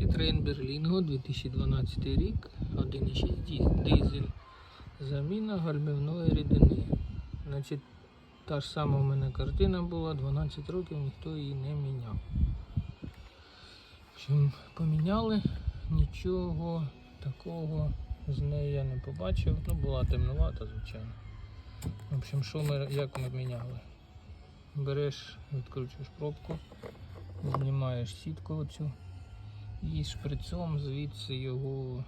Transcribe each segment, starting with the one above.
Citroen Berlingo 2012 рік, 1,6 ді- дизель. Заміна гальмівної рідини. Значить, та ж сама у мене картина була, 12 років ніхто її не міняв. В поміняли, нічого такого з нею я не побачив. Ну, була темнувата, звичайно. В общем, що ми, як ми міняли? Береш, відкручуєш пробку, знімаєш сітку оцю і шприцом звідси його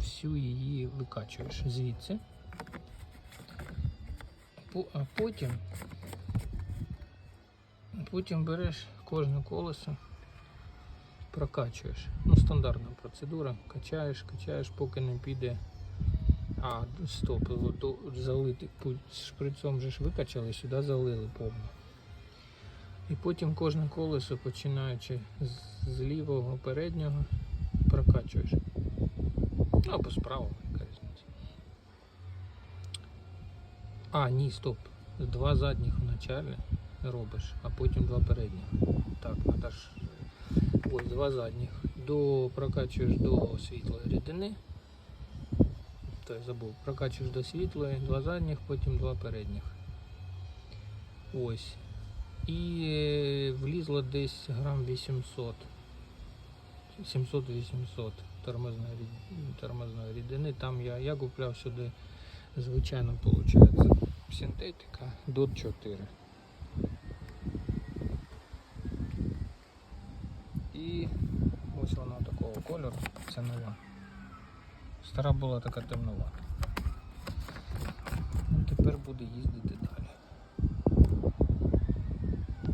всю її викачуєш звідси. А потім, потім береш кожне колесо, прокачуєш. Ну, стандартна процедура. Качаєш, качаєш, поки не піде. А, стоп, залити шприцом же ж викачали, сюди залили повно. І потім кожне колесо, починаючи з, з лівого переднього, прокачуєш. Або справа, яка різниця. А, ні, стоп. Два задніх вначалі робиш, а потім два передніх. Так, треба ж. Ось два задніх. До, прокачуєш до світлої рідини. Той забув. Прокачуєш до світлої, два задніх, потім два передніх. Ось. І влізло десь грам 800. 700-800 тормозної, тормозної рідини. Там я, я купляв сюди, звичайно, виходить, синтетика DOT 4. І ось вона такого кольору, це нова. Стара була така темнувата. Ну, тепер буде їздити